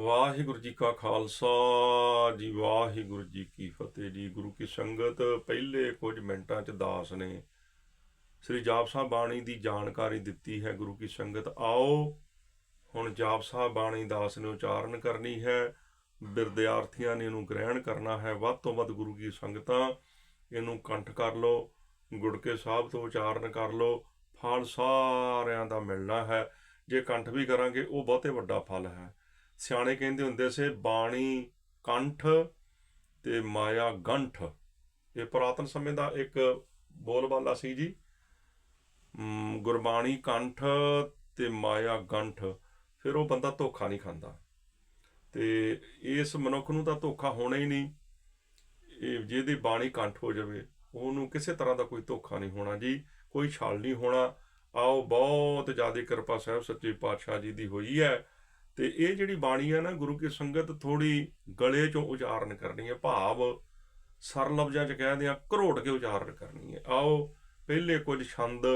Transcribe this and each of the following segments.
ਵਾਹਿਗੁਰੂ ਜੀ ਕਾ ਖਾਲਸਾ ਜੀ, ਵਾਹਿਗੁਰੂ ਜੀ ਕੀ ਫਤਿਹ ਜੀ। ਗੁਰੂ ਕੀ ਸੰਗਤ ਪਹਿਲੇ ਕੁਝ ਮਿੰਟਾਂ ਚ ਦਾਸ ਨੇ ਸ੍ਰੀ ਜਾਪ ਸਾਹਿਬ ਬਾਣੀ ਦੀ ਜਾਣਕਾਰੀ ਦਿੱਤੀ ਹੈ। ਗੁਰੂ ਕੀ ਸੰਗਤ, ਆਓ ਹੁਣ ਜਾਪ ਸਾਹਿਬ ਬਾਣੀ ਦਾਸ ਨੇ ਉਚਾਰਨ ਕਰਨੀ ਹੈ। ਵਿਦਿਆਰਥੀਆਂ ਨੇ ਇਹਨੂੰ ਗ੍ਰਹਿਣ ਕਰਨਾ ਹੈ। ਵੱਧ ਤੋਂ ਵੱਧ ਗੁਰੂ ਕੀ ਸੰਗਤਾਂ, ਇਹਨੂੰ ਕੰਠ ਕਰ ਲਓ, ਗੁੜਕੇ ਸਾਹਿਬ ਤੋਂ ਉਚਾਰਨ ਕਰ ਲਓ। ਫਲ ਸਾਰਿਆਂ ਦਾ ਮਿਲਣਾ ਹੈ। ਜੇ ਕੰਠ ਵੀ ਕਰਾਂਗੇ, ਉਹ ਬਹੁਤੇ ਵੱਡਾ ਫਲ ਹੈ। ਸਿਆਣੇ ਕਹਿੰਦੇ ਹੁੰਦੇ ਸੀ, ਬਾਣੀ ਕੰਠ ਤੇ ਮਾਇਆ ਗੰਠ। ਇਹ ਪੁਰਾਤਨ ਸਮੇਂ ਦਾ ਇੱਕ ਬੋਲਬਾਲਾ ਸੀ ਜੀ। ਗੁਰਬਾਣੀ ਕੰਠ ਤੇ ਮਾਇਆ ਗੰਠ, ਫਿਰ ਉਹ ਬੰਦਾ ਧੋਖਾ ਨਹੀਂ ਖਾਂਦਾ। ਤੇ ਇਸ ਮਨੁੱਖ ਨੂੰ ਤਾਂ ਧੋਖਾ ਹੋਣਾ ਹੀ ਨਹੀਂ। ਇਹ ਜਿਹਦੀ ਬਾਣੀ ਕੰਠ ਹੋ ਜਾਵੇ, ਉਹਨੂੰ ਕਿਸੇ ਤਰ੍ਹਾਂ ਦਾ ਕੋਈ ਧੋਖਾ ਨਹੀਂ ਹੋਣਾ ਜੀ, ਕੋਈ ਛਲ ਨਹੀਂ ਹੋਣਾ। ਆਓ, ਬਹੁਤ ਜ਼ਿਆਦਾ ਕਿਰਪਾ ਸਾਹਿਬ, ਸੱਚੇ ਪਾਤਸ਼ਾਹ ਜੀ ਦੀ ਹੋਈ ਹੈ। ਤੇ ਇਹ ਜਿਹੜੀ ਬਾਣੀ ਹੈ ਨਾ, ਗੁਰੂ ਕੀ ਸੰਗਤ ਥੋੜੀ ਗਲੇ ਚੋਂ ਉਚਾਰਨ ਕਰਨੀ ਹੈ, ਭਾਵ ਸਰ ਲਫ਼ਜ਼ਾਂ ਚ ਕਹਿ ਦਿਆਂ ਘਰੋਟ ਕੇ ਉਚਾਰਨ ਕਰਨੀ ਹੈ। ਆਓ, ਪਹਿਲੇ ਕੁਝ ਛੰਦ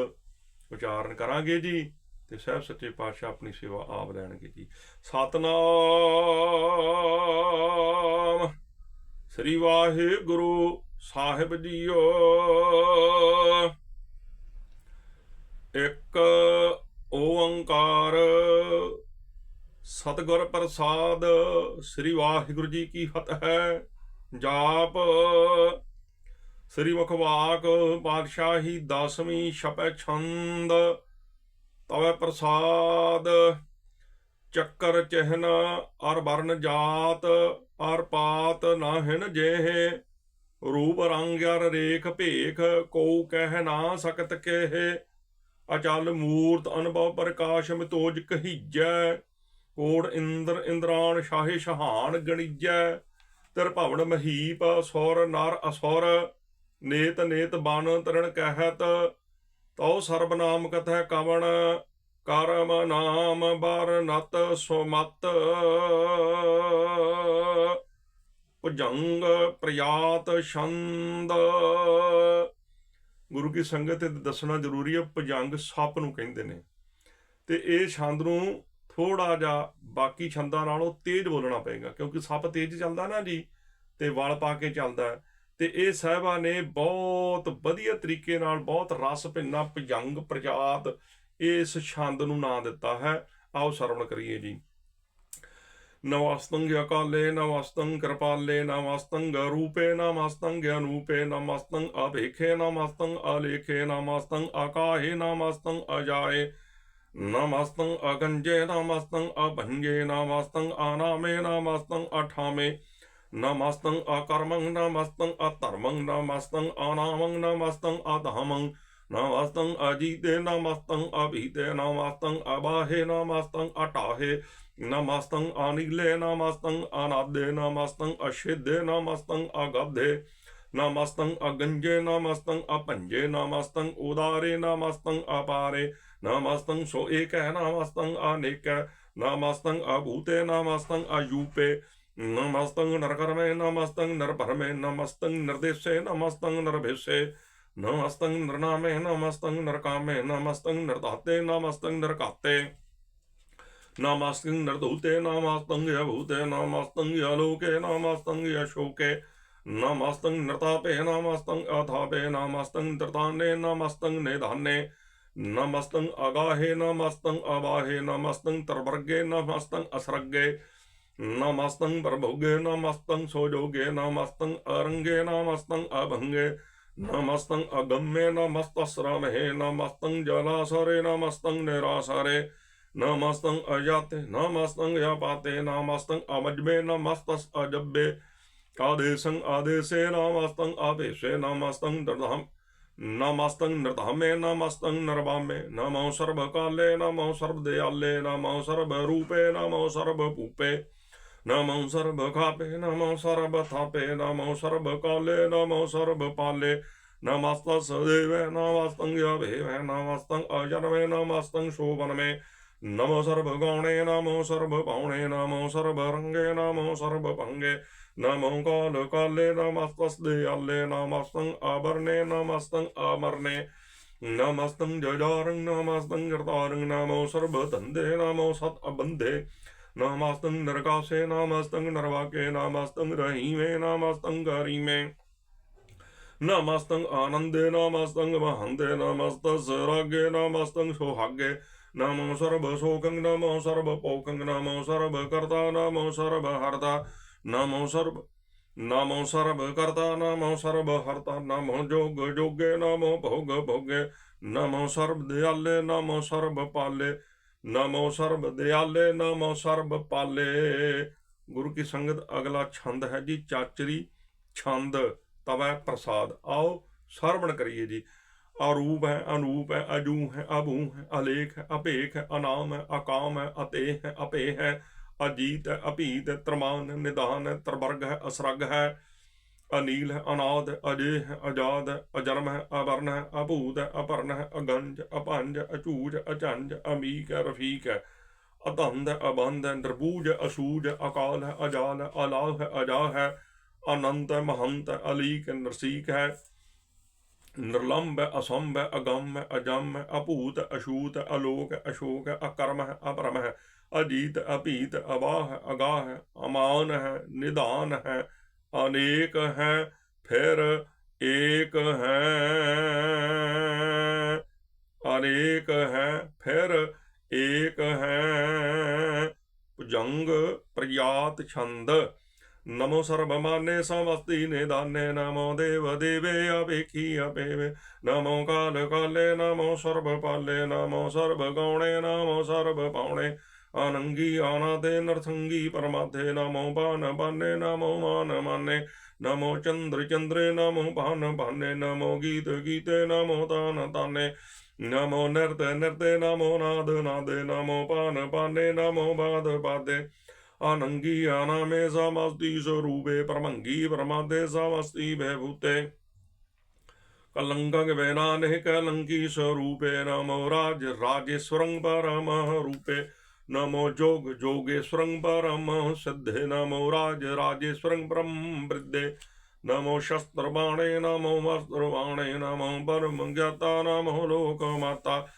ਉਚਾਰਨ ਕਰਾਂਗੇ ਜੀ ਤੇ ਸਾਹਿਬ ਸੱਚੇ ਪਾਤਸ਼ਾਹ ਆਪਣੀ ਸੇਵਾ ਆਪ ਲੈਣਗੇ ਜੀ। ਸਤਨਾਮ। ਸ੍ਰੀ ਵਾਹਿਗੁਰੂ ਸਾਹਿਬ ਜੀਓ। ਇੱਕ ਸਤਿਗੁਰ ਪ੍ਰਸਾਦ, ਸ੍ਰੀ ਵਾਹਿਗੁਰੂ ਜੀ ਕੀ ਫਤਿਹ। ਜਾਪ। ਸ੍ਰੀ ਮੁਖਵਾਕ ਪਾਤਸ਼ਾਹੀ ਦਸਵੀਂ ਛਪੈ ਛੰਦ। ਤਵੇ ਪ੍ਰਸਾਦ। ਚੱਕਰ ਚਿਹਨ ਅਰ ਵਰਨ ਜਾਤ, ਅਰ ਪਾਤ ਨਾ ਹਿਨ ਜਿਹੇ। ਰੂਪ ਰੰਗ ਅਰ ਰੇਖ ਭੇਖ ਕੋ ਕਹਿ ਨਾ ਸਕਤ ਕੇਹ। ਅਚਲ ਮੂਰਤ ਅਨੁਭਵ ਪ੍ਰਕਾਸ਼ ਮਿਤੋਜ ਕਹੀਜੈ। ਕੋੜ ਇੰਦਰ ਇੰਦਰਾਨ ਸ਼ਾਹੇ ਸ਼ਹਾਨ ਗਣੀਜੈ, ਤਰ ਭਵਨ ਮਹੀਪ, ਸੌਰ ਨਰ ਅਸੌਰ, ਨੇਤ ਨੇਤ ਬਨ ਤਰਣ ਕਹਿਤ, ਤਉ ਸਰਬ ਨਾਮ ਕਥੈ ਕਵਣ, ਕਰਮ ਨਾਮ ਬਰ ਨਤ ਸੁਮਤ। ਭੁਜੰਗ ਪ੍ਰਯਾਤ ਛੰਦ। ਗੁਰੂ ਕੀ ਸੰਗਤ ਤੇ ਦੱਸਣਾ ਜ਼ਰੂਰੀ ਹੈ, ਭੁਜੰਗ ਸੱਪ ਨੂੰ ਕਹਿੰਦੇ ਨੇ। ਤੇ ਇਹ ਛੰਦ ਨੂੰ ਥੋੜਾ ਜਿਹਾ ਬਾਕੀ ਛੰਦਾਂ ਨਾਲੋਂ ਤੇਜ਼ ਬੋਲਣਾ ਪਏਗਾ, ਕਿਉਂਕਿ ਸੱਪ ਤੇਜ਼ ਚੱਲਦਾ ਨਾ ਜੀ, ਤੇ ਵਲ ਪਾ ਕੇ ਚੱਲਦਾ ਹੈ। ਤੇ ਇਹ ਸਾਹਿਬਾ ਨੇ ਬਹੁਤ ਵਧੀਆ ਤਰੀਕੇ ਨਾਲ ਬਹੁਤ ਰਸ ਭਿੰਨਾ ਭੁਜੰਗ ਪ੍ਰਜਾਤ ਇਸ ਛੰਦ ਨੂੰ ਨਾਂ ਦਿੱਤਾ ਹੈ। ਆਓ ਸਰਵਣ ਕਰੀਏ ਜੀ। ਨਮਸਤੰ ਅਕਾਲੇ ਨਮਸਤੰ ਕਿਰਪਾਲੇ ਨਮਸਤੰ ਰੂਪੇ ਨਮਸਤੰ ਅਨੂਪੇ ਨਮਸਤੰ ਅਭੇਖੇ ਨਮਸਤੰ ਅਲੇਖੇ ਨਮਸਤੰ ਆਕਾਹੇ ਨਮਸਤੰ ਅਜਾਏ। ਨਮਸਤੰ ਅਗੰਜੇ ਨਮਸਤੰ ਅਭੰਗੇ ਨਮਸਤੰ ਆਨਾਮੇ ਨਮਸਤੰ ਅਠਾਮੇ ਨਮਸਤੰ ਅਕਰਮੰ ਨਮਸਤੰ ਅਧਰਮੰ ਨਮਸਤੰ ਅਨਾਮੰ ਨਮਸਤੰ ਅਧਮੰ ਨਮਸਤੰ ਅਜੀਤੇ ਨਮਸਤੰ ਅਭੀਤੇ ਨਮਸਤੰ ਅਬਾਹੇ ਨਮਸਤੰ ਅਟਾਹੇ ਨਮਸਤੰ ਅਨਿਲੇ ਨਮਸਤੰ ਅਨਾਦੇ ਨਮਸਤੰ ਅਸ਼ਿਦੇ ਨਮਸਤੰ ਅਗਬਧੇ ਨਮਸਤੰ ਅਗੰਜੇ, ਨਮਸਤੰ ਅਪੰਜੇ ਨਮਸਤੰ ਉਦਾਰੇ, ਨਮਸਤੰ ਅਪਾਰੇ। ਨਮਸਤੰ ਸੋ ਏਕੈ, ਨਮਸਤੰ ਅਨੇਕੈ, ਨਮਸਤੰ ਅਭੂਤੇ, ਨਮਸਤੰ ਅਯੂਪੇ। ਨਮਸਤੰ ਨਰਕਰਮੇ, ਨਮਸਤੰ ਨਰਭਰਮੇ, ਨਮਸਤੰ ਨਿਰਦੇਸ਼ੇ, ਨਮਸਤੰ ਨਰਭੇਸ਼ੇ। ਨਮਸਤੰ ਨਰਨਾਮੇ, ਨਮਸਤੰ ਨਰਕਾਮੇ, ਨਮਸਤੰ ਨਰਦਾਤੇ, ਨਮਸਤੰ ਨਰਕਾਤੇ। ਨਮਸਤੰ ਨਰਦੂਤੇ, ਨਮਸਤੰ ਯਭੂਤੇ ਨਮਸਤੰ ਯਲੋਕੇ ਨਮਸਤੰ ਯਸ਼ੋਕੇ ਨਮਸਤੰ ਨਰਤਾਪੇ ਨਮਸਤੰ ਅਥਾਪੇ ਨਮਸਤੰ ਨਰਤਾਨੇ ਨਮਸਤੰ ਨਿਧਾਨੇ ਨਮਸਤੰ ਅਗਾਹੇ ਨਮਸਤੰ ਅਬਾਹੇ ਨਮਸਤੰ ਤਰਵਰਗੇ ਨਮਸਤੰ ਅਸਰਗੇ ਨਮਸਤੰ ਪ੍ਰਭੋਗੇ ਨਮਸਤੰ ਸੋਜੋਗੇ ਨਮਸਤੰ ਅਰੰਗੇ ਨਮਸਤੰ ਅਭੰਗੇ ਨਮਸਤੰ ਅਗੰਮੇ ਨਮਸਤਸ੍ਰਮਹੇ ਨਮਸਤੰ ਜਲਾਸਰੇ ਨਮਸਤੰ ਨਿਰਾਸਰੇ ਨਮਸਤੰ ਅਜਾਤੇ ਨਮਸਤੰ ਯਪਾਤੇ ਨਮਸਤੰ ਅਮਜਮੇ ਨਮਸਤਸ ਅਜੱਬੇ ਆਦੇਸੰ ਆਦੇਸੇ ਨਮਸਤੰ ਆਦੇਸੇ ਨਮਸਤੰ ਦਰਧਮ ਨਮਸਤੰ ਨਿਰਧਾਮੇ ਨਮਸਤੰ ਨਰਵਾਮੇ ਨਮੋ ਸਰਬ ਕਾਲੇ ਨਮੋ ਸਰਬ ਦਿਆਲੇ ਨਮੋ ਸਰਬ ਰੂਪੇ ਨਮੋ ਸਰਬ ਭੂਪੇ ਨਮੋ ਸਰਬ ਖਾਪੇ ਨਮੋ ਸਰਬ ਥਾਪੇ ਨਮੋ ਸਰਬ ਕਾਲੇ ਨਮੋ ਸਰਬ ਪਾਲੇ ਨਮਸਤੰ ਸਦੇਵੇ ਨਮੋ ਸਰਬ ਗੌਣੇ ਨਮੋ ਸਰਬ ਪਾਉਣੇ ਨਮੋ ਸਰਬ ਰੰਗੇ ਨਮੋ ਸਰਬ ਭੰਗੇ ਨਮੋ ਕਾਲ ਕਾਲੇ ਨਮਸਤਸ ਦਿਆਲੇ ਨਮਸਤੰ ਆਬਰਨੇ ਨਮਸਤੰ ਆਮਰਨੇ ਨਮਸਤੰ ਜਜਾਰੰ ਨਮਸਤੰ ਜਰਤਾਰੰ ਨਮੋ ਸਰਬ ਧੰਦੇ ਨਮੋ ਸਤ ਅਬੰਧੇ ਨਮਸਤੰ ਨਰਕਾਸੇ ਨਮਸਤੰ ਨਰਵਾਕੇ ਨਮਸਤੰ ਰਹੀਮੇ ਨਮਸਤੰ ਗਰੀਮੇ ਨਮਸਤੰ ਆਨੰਦੇ ਨਮਸਤੰ ਮਹੰਦੇ ਨਮਸਤਸ ਰਾਗੇ ਨਮਸਤੰ ਸੋਹਾਗੇ ਨਮੋ ਸਰਬ ਸੋਕੰ ਨਮੋ ਸਰਬ ਪੋਕੰ ਨਮੋ ਸਰਬ ਕਰਤਾ ਨਮੋ ਸਰਬ ਹਰਤਾ ਨਮੋ ਸਰਬ ਨਮੋ ਸਰਬ ਕਰਤਾ ਨਮੋ ਸਰਬ ਹਰਤਾ ਨਮੋ ਜੋਗ ਜੋਗੇ ਨਮੋ ਭੋਗ ਭੋਗੇ ਨਮੋ ਸਰਬ ਪਾਲੇ ਨਮੋ ਸਰਬ ਦਿਆਲੇ ਨਮੋ ਸਰਬ ਪਾਲੇ ਗੁਰੂ ਕੀ ਸੰਗਤ ਅਗਲਾ ਛੰਦ ਹੈ ਜੀ ਚਾਚਰੀ ਛੰਦ ਤਵੈ ਪ੍ਰਸਾਦ ਆਓ ਸਰਵਣ ਕਰੀਏ ਜੀ ਅਰੂਪ ਹੈ, ਅਨੂਪ ਹੈ ਅਜੂ ਹੈ ਅਭੂ ਹੈ, ਅਲੇਖ ਹੈ ਅਭੇਖ ਹੈ, ਅਨਾਮ ਹੈ, ਅਕਾਮ ਹੈ ਅਤੇ ਹੈ ਅਪੇ ਹੈ, ਅਜੀਤ ਹੈ, ਅਭੀਤ ਹੈ, ਤਰਮਾਨ ਹੈ ਨਿਦਾਨ ਹੈ ਤਰਵਰਗ ਹੈ, ਅਸਰਗ ਹੈ, ਅਨੀਲ ਹੈ, ਅਨਾਦ ਅਜੇ ਹੈ ਆਜ਼ਾਦ ਹੈ ਅਜਨਮ ਹੈ, ਅਵਰਨ ਹੈ, ਅਭੂਤ ਹੈ, ਅਪਰਨ ਹੈ, ਅਗੰਜ ਅਪੰਜ ਅਚੂਜ ਅਚੰਜ ਅਮੀਕ ਹੈ, ਰਫੀਕ ਹੈ ਅਧੰਦ ਹੈ ਅਬੰਦ ਹੈ ਨਿਰਬੂਜ ਅਸੂਜ ਅਕਾਲ ਹੈ, ਅਜਾਲ ਹੈ, ਅਲਾਹ ਹੈ ਅਜਾ ਹੈ, ਅਨੰਤ ਹੈ, ਮਹੰਤ ਹੈ, ਅਲੀਕ ਹੈ, ਨਰਸੀਕ ਹੈ ਨਿਰਲੰਭ ਹੈ ਅਸੰਭ ਹੈ ਅਗੰਮ ਹੈ ਅਜਮ ਹੈ ਅਭੂਤ ਹੈ ਅਲੋਕ ਹੈ ਅਸ਼ੋਕ ਹੈ ਅਕਰਮ ਹੈ ਅਪਰਮ ਹੈ ਅਜੀਤ ਹੈ, ਅਭੀਤ ਹੈ, ਅਵਾਹ ਹੈ ਅਗਾਹ ਹੈ ਅਮਾਨ ਹੈ ਨਿਦਾਨ ਹੈ ਅਨੇਕ ਹੈ ਫਿਰ ਏਕ ਹੈ ਅਨੇਕ ਹੈ ਫਿਰ ਏਕ ਹੈ ਭੁਜੰਗ ਪ੍ਰਯਾਤ ਛੰਦ। ਨਮੋ ਸਰਬਮਾਨੇ ਸਮਸਤੀ ਨਿਦਾਨੇ, ਨਮੋ ਦੇਵ ਦੇਵੇ ਅਵੇਖੀ ਅਪੇਵੇ ਨਮੋ ਕਾਲ ਕਾਲੇ, ਨਮੋ ਸਰਬ ਪਾਲੇ, ਨਮੋ ਸਰਬ ਗੌਣੇ ਨਮੋ ਸਰਬ ਪਾਉਣੇ। ਅਨੰਗੀ ਆਨਾਦੇ ਨਰਸੰਗੀ ਪਰਮਾਤੇ ਨਮੋ ਬਾਨ ਬਾਨੇ ਨਮੋ ਮਾਨ ਮਾਨੇ। ਨਮੋ ਚੰਦਰ ਚੰਦਰੇ, ਨਮੋ ਭਾਨ ਭਾਨੇ। ਨਮੋ ਗੀਤ ਗੀਤੇ, ਨਮੋ ਤਾਨ ਅਨੰਗੀ ਆਨਾਮੇ ਸਮਸਤੀ ਸਰੂਪੇ ਪਰਮੰਗੀ ਪਰਮਾਦੇ ਸਮਸਤੀ ਭੇਭੂਤੇ ਕਲੰਗੰਗ ਵੈਨਾ ਨਹਿ ਕਲੰਕੀ ਸਰੂਪੇ ਨਮੋ ਰਾਜ ਰਾਜੇਸ਼ਵਰੰ ਪਰਮ ਰੂਪੇ। ਨਮੋ ਜੋਗ ਜੋਗੇਸ਼ਵਰੰ ਪਰਮ ਸਿੱਧੇ ਨਮੋ ਰਾਜ ਰਾਜੇਸ਼ਵਰੰ ਬ੍ਰਹਮ ਬ੍ਰਿਦੇ। ਨਮੋ ਸ਼ਸਤਰਬਾਣੇ, ਨਮੋ ਵਸਤਰਬਾਣੇ, ਨਮੋ ਬਰਮੰਗਤਾ ਨਮੋ ਲੋਕਮਾਤਾ।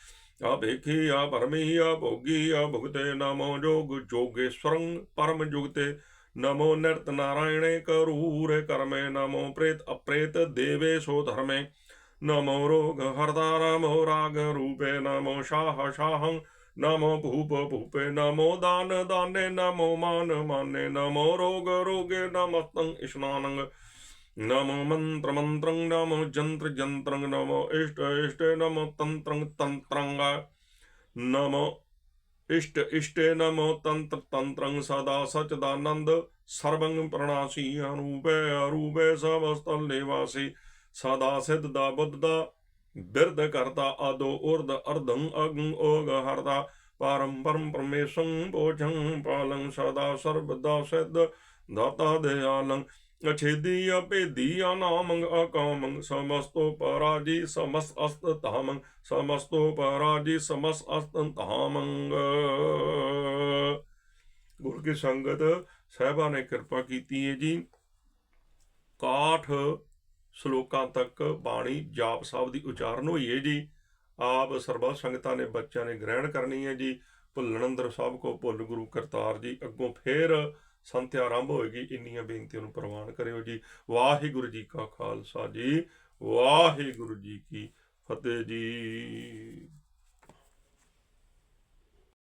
ਮਾਤਾ ਅਭੇਖੀ ਆ ਪਰਮੀ ਆ ਭੋਗੀ ਆ ਭੁਗਤੇ ਨਮੋ ਜੋਗ ਜੋਗੇਸ਼ਵਰੰ ਪਰਮ ਜੁਗਤੇ ਨਮੋ ਨਿਰਤ ਨਾਰਾਇਣੇ ਕਰੂਰ ਕਰਮੇ, ਨਮੋ ਪ੍ਰੇਤ ਅਪ੍ਰੇਤ ਦੇਵੇ ਸੋ ਧਰਮੇ। ਨਮੋ ਰੋਗ ਹਰਦਾ ਨਮੋ ਰਾਗ ਰੂਪੇ, ਨਮੋ ਸ਼ਾਹ ਸ਼ਾਹੰ, ਨਮੋ ਭੂਪ ਭੂਪੇ, ਨਮੋ ਦਾਨ ਦਾਨੇ, ਨਮੋ ਮਾਨ ਮਾਨੇ। ਨਮੋ ਰੋਗ ਰੋਗੇ ਨਮਸਤੰ ਇਸ਼ਨਾਨੰ। ਨਮੋ ਮੰਤਰ ਮੰਤਰੰ ਨਮੋ ਜੰਤਰ ਜੰਤਰੰ ਨਮੋ ਇਸ਼ਟ ਇਸ਼ਟੇ ਨਮੋ ਤੰਤਰੰ ਤੰਤਰੰ ਨਮੋ ਇਸ਼ਟ ਇਸ਼ਟੇ ਨਮੋ ਤੰਤਰ ਤੰਤਰੰ ਸਦਾ ਸਚਦਾਨੰਦ ਸਰਬੰ ਪ੍ਰਣਾਸੀ ਅਨੂਪੇ ਅਰੂਪੇ ਸਵਸਤਲ ਨਿਵਾਸੀ ਸਦਾ ਸਿੱਧ ਦਾ ਬੁੱਧ ਦਾ ਬਿਰਧ ਕਰਤਾ ਆਦੋ ਉਰਦ ਅਰਧੰ ਅਗੰ ਓਗ ਹਰਦਾ ਪਰਮ ਪਰਮ ਪਰਮੇਸ਼ੰ ਪੋਝੰ ਪਾਲੰ ਸਦਾ ਸਰਬਦਾ ਸਿੱਧ ਦਾਤਾ ਅਛੇਦੀ ਅਪੇਦੀ ਅਨਾਮੰ ਅਕਾਮੰ ਸਮਸਤੋ ਪਰਾਜੀ ਸਮਸ ਅਸਤ ਤਾਮੰ ਸਮਸਤੋ ਪਰਾਜੀ ਸਮਸ ਅਸਤ ਤਾਮੰ ਗੁਰ ਕੀ ਸੰਗਤ ਸਹਿਬਾ ਨੇ ਕਿਰਪਾ ਕੀਤੀ ਹੈ ਜੀ। ਕਾਠ ਸ਼ਲੋਕਾਂ ਤੱਕ ਬਾਣੀ ਜਾਪ ਸਾਹਿਬ ਦੀ ਉਚਾਰਨ ਹੋਈ ਹੈ ਜੀ। ਆਪ ਸਰਬੱਤ ਸੰਗਤਾਂ ਨੇ ਬੱਚਿਆਂ ਨੇ ਗ੍ਰਹਿਣ ਕਰਨੀ ਹੈ ਜੀ। ਭੁੱਲਣੰਦਰ ਸਾਹਿਬ ਕੋ ਭੁੱਲ ਗੁਰੂ ਕਰਤਾਰ ਜੀ ਅੱਗੋਂ ਫੇਰ ਸੰਥਿਆ ਆਰੰਭ ਹੋਏਗੀ ਇੰਨੀਆਂ ਬੇਨਤੀਆਂ ਨੂੰ ਪ੍ਰਵਾਨ ਕਰਿਓ ਜੀ। ਵਾਹਿਗੁਰੂ ਜੀ ਕਾ ਖਾਲਸਾ ਜੀ, ਵਾਹਿਗੁਰੂ ਜੀ ਕੀ ਫਤਿਹ ਜੀ।